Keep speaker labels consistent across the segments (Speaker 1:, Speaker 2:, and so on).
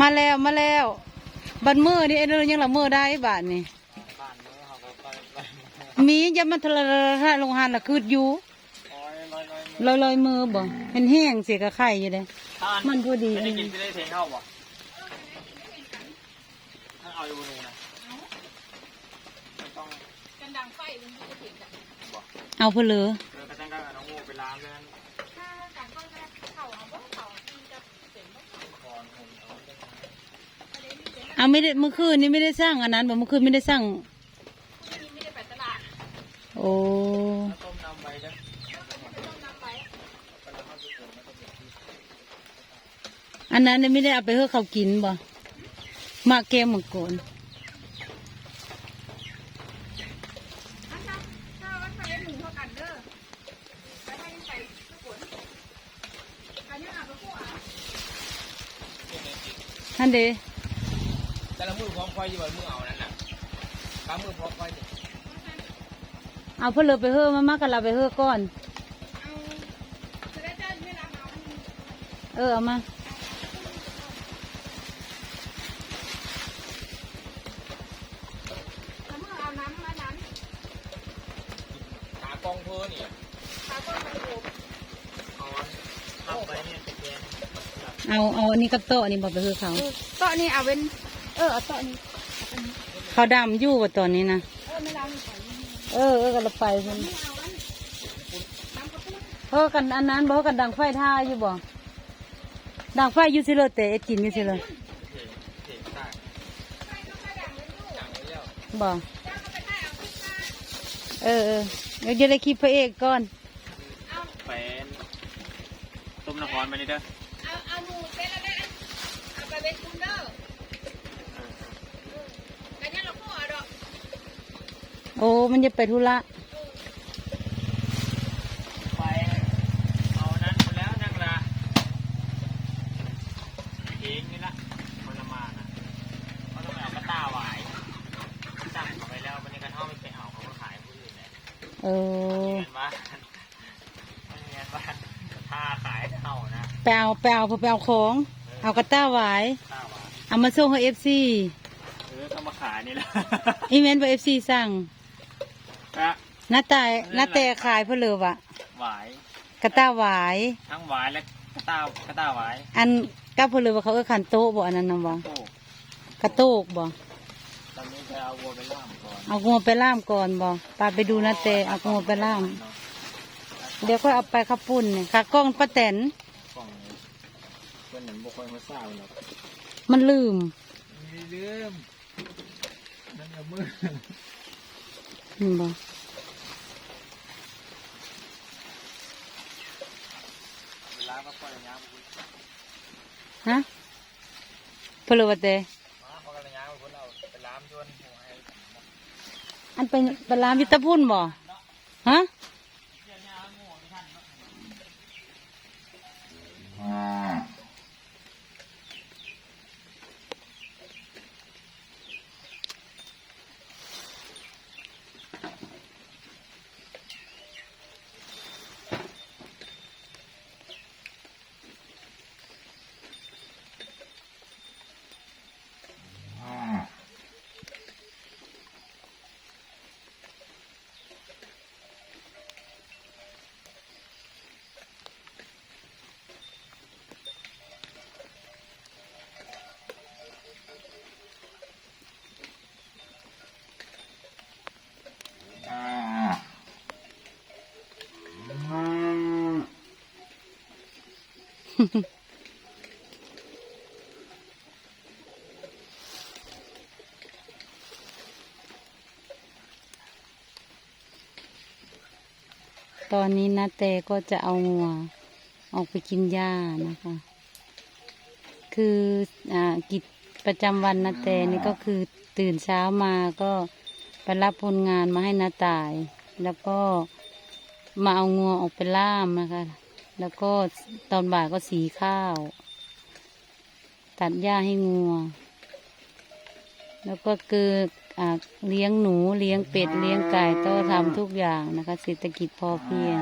Speaker 1: มาแล้วมาแล้วบันมือนี่ไอ้เรื่องยังละมือได้บาทนี่
Speaker 2: บ้านนี้เขาก็ไปไป
Speaker 1: มีอยังมันทะเลาะลงหันละคืดอยู่
Speaker 2: โอ้ยลอยลอย
Speaker 1: ลอยลอยๆมือบ่เห็นแห้งเสียกระไข่อยู่เลย
Speaker 2: ท่าน
Speaker 1: มันพอดี
Speaker 2: ไม่ได้กินไม่ได้เทงเข้าบ่ท่านเอาอยู่บนนี้นะไม่ต้อง
Speaker 1: เอาเพนเหลือ
Speaker 2: เดินกระจังกันกับน้องโมไปล้างเลยนั้นก่อนผม เอาไป
Speaker 1: เอาไม่ได้เมื่อคืนนี้ไม่ได้สร้างอันนั้นบ่เมื่อคืนไม่ได้สร้างโอ้
Speaker 2: ต้มน้ำไว้เด้อ
Speaker 1: อันนั้นเนี่ยไม่ได้เอาไปให้เขากินบ่มาแก้วมังกรท่านเด
Speaker 2: แต่ละมือพร้อมคอยอยู่บนมือเอานั่นน่ะบางมือพร้อมคอยอยู่
Speaker 1: เอาเพื่อเลยไปเฮ้อมามากันเราไปเฮ้อก่อน เออเอามา
Speaker 2: ขากองเพอนี่เอาเอาไปเนี่ยตะแกรง
Speaker 1: เอาเอาอันนี้กับโต๊ะอันนี้บอกไปเฮ้อเขา
Speaker 3: โต๊ะนี่เอาเป็นเออเอาโต๊ะนี่
Speaker 1: เขาดำอยู่ว่าตอนนี้นะ
Speaker 3: เออไม่ล้างก่อน
Speaker 1: เออ เออกันเราไปมันเฮ้อกันอันนั้นบอกกันดังไฟท่าอยู่บ่ดังไฟอยู่สิเลยแต่เอ็ดกินอยู่สิเลย
Speaker 2: เทเทใต้จังไว้แล้ว
Speaker 1: บ่เออเออเดี๋ยวจะได้คลิปพระเอกก่อน
Speaker 2: แฟนต้มน้ำร้อนมานี่เด้อ
Speaker 3: อ้มัน
Speaker 1: จะไปธุระ
Speaker 2: ไปเอานั้นมาแล้วนั่งละเองนี่ละมันละมานะเขาต้องไปเอากระต้าหวายสั่งเขาไปแล้ววันนี้กันเท่าไม่ไปเอาเขาก็ขายผู้อื่นแหละ
Speaker 1: เออ
Speaker 2: เงินบ้านเงินบ้านถ้าขายเท่านะ
Speaker 1: ไปเอาไปเอาไปเอาของ เอากระต้าหวาย
Speaker 2: ต้าหวาย
Speaker 1: เอามาส่งให้เอฟซี
Speaker 2: เออเขามาขายนี่แหละ
Speaker 1: อีเมนไปเอฟซีสั่ง
Speaker 2: กะ
Speaker 1: น้าแต่น้าแต่ขายเพื่อเลยวะ
Speaker 2: หวาย
Speaker 1: กระต้าหวาย
Speaker 2: ทั้งหวายและกระต้ากระต้าหวาย
Speaker 1: อันกับเพื่อเลยวะเขาเออขันโต๊ะบ่อันนั้นนะวะ
Speaker 2: โอ้
Speaker 1: กระโตกบ่
Speaker 2: ตอนนี้จะเอาวัวไปล่ามก่อน
Speaker 1: เอางัวไปล่ามก่อนบ่ปาไปดูน้าแต่เอางัวไปล่ามเดี๋ยวก็เอาไปขับปุ่นเนี่ยขากล้องป้าแตน
Speaker 2: กล่องนี้เพื่อนหนึ่งบุคคลมาทราบหรอก
Speaker 1: มันลืม
Speaker 2: ไม่ลืมนั่นกับมือ
Speaker 1: เห็ นบ่
Speaker 2: เวลาก็ปล่อยยามมา
Speaker 1: ฮะเพื่อเลยวะแต่
Speaker 2: พอกันยามคนเอาไปล้ามชวนหัวให้
Speaker 1: อันเป็นเป็นลามวิตาพุ่นบ่ฮะ ตอนนี้นะแต่ก็จะเอางัวออกไปกินหญ้านะคะ คืออ่ากิจประจำวันนาแต่นี่ก็คือตื่นเช้ามาก็ไปรับผลงานมาให้นาตาย แล้วก็มาเอางัวออกไปล่ามนะคะ แล้วก็ตอนบ่ายก็สีข้าว ตัดหญ้าให้งัว แล้วก็คือเลี้ยงหนูเลี้ยงเป็ดเลี้ยงไก่ต้องทำทุกอย่างนะคะเศรษฐกิจพอเพียง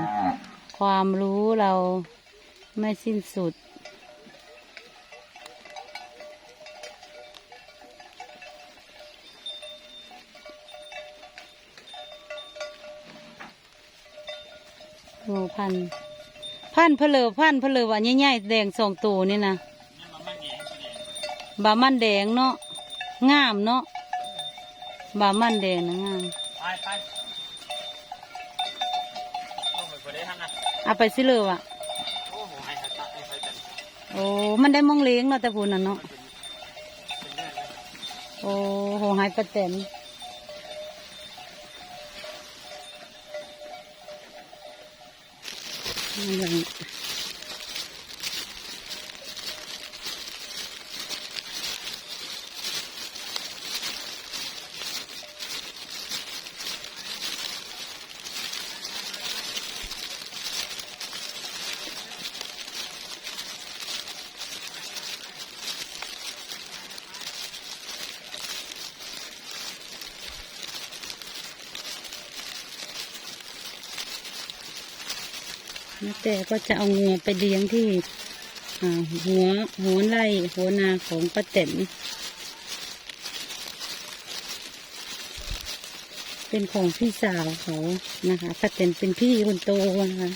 Speaker 1: ความรู้เราไม่สิ้นสุด หมูพันธ์ พันธุ์เพลอพันธุ์เพลอว่าใหญ่ๆแดงสองตัวนี่นะ
Speaker 2: นี่มันไม่แง่สีแดง
Speaker 1: บามันแดงเนาะงามเนาะบามันแดงนะงาม
Speaker 2: ไปไปลงไปพอได้ทั้งนั้น
Speaker 1: เอาไปสิเลยว่ะ
Speaker 2: โอ้โหให้เขาตัดให้เขาจัด
Speaker 1: โอ้มันได้มองเลี้ยงเนาะแต่พูนน่ะเนาะ
Speaker 2: เป็นเลือดเลย
Speaker 1: โอ้โหหายประเต็น นี่ นาแต่ก็จะเอางัวไปเลี้ยงที่หัวหัวไร่หัวนาของป้าเต็นเป็นของพี่สาวเขานะคะป้าเต็นเป็นพี่คนโตนะคะ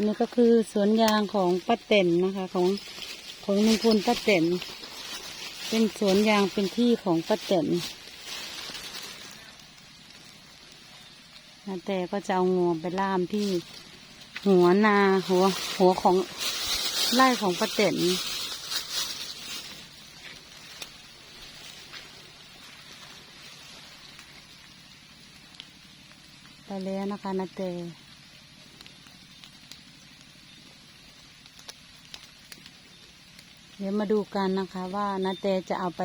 Speaker 1: นนี้ก็คือสวนยางของป้าเต็นนะคะ ของของลุงพลป้าเต็นเป็นสวนยางเป็นที่ของป้าเต็นนาแต่ก็จะเอางวงไปล่ามที่หัวนาหัว หัวของไร่ของป้าเต็นไปแล้วนะคะนาแต่ เดี๋ยวมาดูกันนะคะว่านาเตจะเอาไป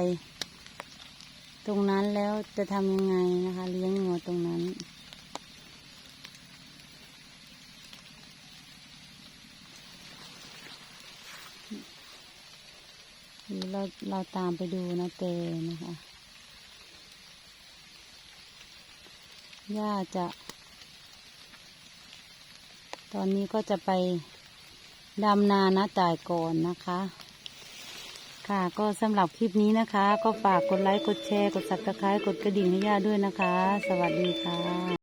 Speaker 1: ตรงนั้นแล้วจะทำยังไงนะคะ เลี้ยงงัวตรงนั้นเราเราตามไปดูนาเตนะคะย่าจะ ตอนนี้ก็จะไปดำนานะจ่ายก่อนนะคะ ค่ะ ก็สำหรับคลิปนี้นะคะ ก็ฝากกดไลค์ กดแชร์ กด subscribe กดกระดิ่งให้ย่าด้วยนะคะ สวัสดีค่ะ